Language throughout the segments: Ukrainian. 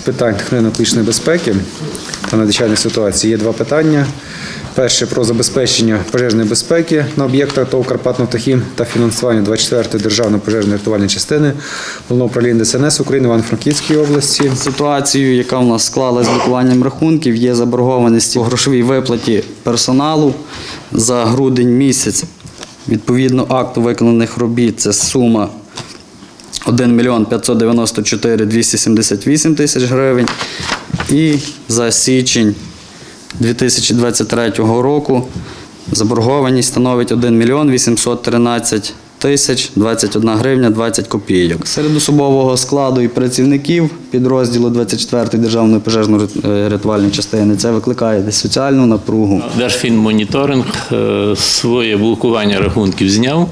з питань техногенної безпеки та надзвичайних ситуацій є два питання. Перше про забезпечення пожежної безпеки на об'єктах ТОВ «Карпатнафтохім» та фінансування 24-ї державної пожежної рятувальної частини Головного управління ДСНС України в Івано-Франківській області. Ситуацію, яка в нас склалась з блокуванням рахунків, є заборгованість по грошовій виплаті персоналу за грудень місяць. Відповідно акту виконаних робіт це сума 1 мільйон 594 278 тисяч гривень. І за січень 2023 року заборгованість становить 1 мільйон 813 тисяч 21 гривня 20 копійок. Серед особового складу і працівників підрозділу 24-ї державної пожежно-рятувальної частини це викликає десь соціальну напругу. Держфінмоніторинг е, своє блокування рахунків зняв,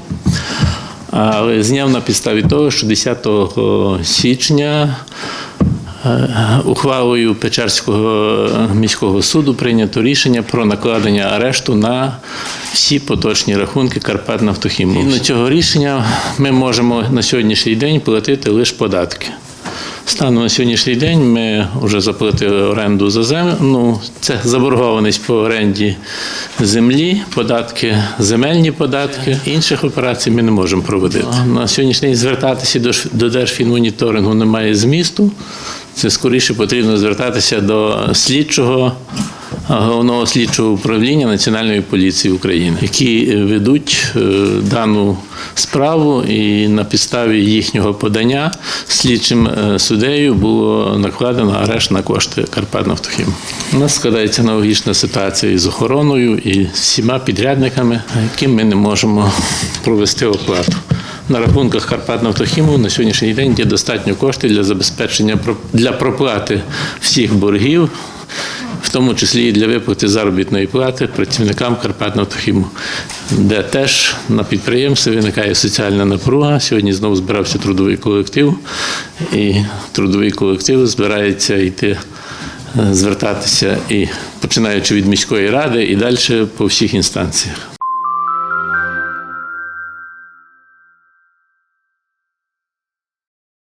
але зняв на підставі того, що 10 січня е, ухвалою Печерського міського суду прийнято рішення про накладення арешту на всі поточні рахунки Карпатнафтохіму. Згідно цього рішення ми можемо на сьогоднішній день платити лише податки. Станом на сьогоднішній день ми вже заплатили оренду за землю. Ну, це заборгованість по оренді землі, податки, земельні податки. Інших операцій ми не можемо проводити. На сьогоднішній день звертатися до, до Держфінмоніторингу немає змісту. Це скоріше потрібно звертатися до слідчого головного слідчого управління Національної поліції України, які ведуть е, дану справу, і на підставі їхнього подання слідчим е, суддею було накладено арешт на кошти Карпатнафтохім. У нас складається аналогічна ситуація із охороною і всіма підрядниками, яким ми не можемо провести оплату. На рахунках Карпатнафтохіму на сьогоднішній день є достатньо коштів для забезпечення для проплати всіх боргів, в тому числі і для виплати заробітної плати працівникам карпатного тахіму, де теж на підприємстві виникає соціальна напруга. Сьогодні знову збирався трудовий колектив, і трудовий колектив збирається йти. е, Звертатися і починаючи від міської ради і далі по всіх інстанціях.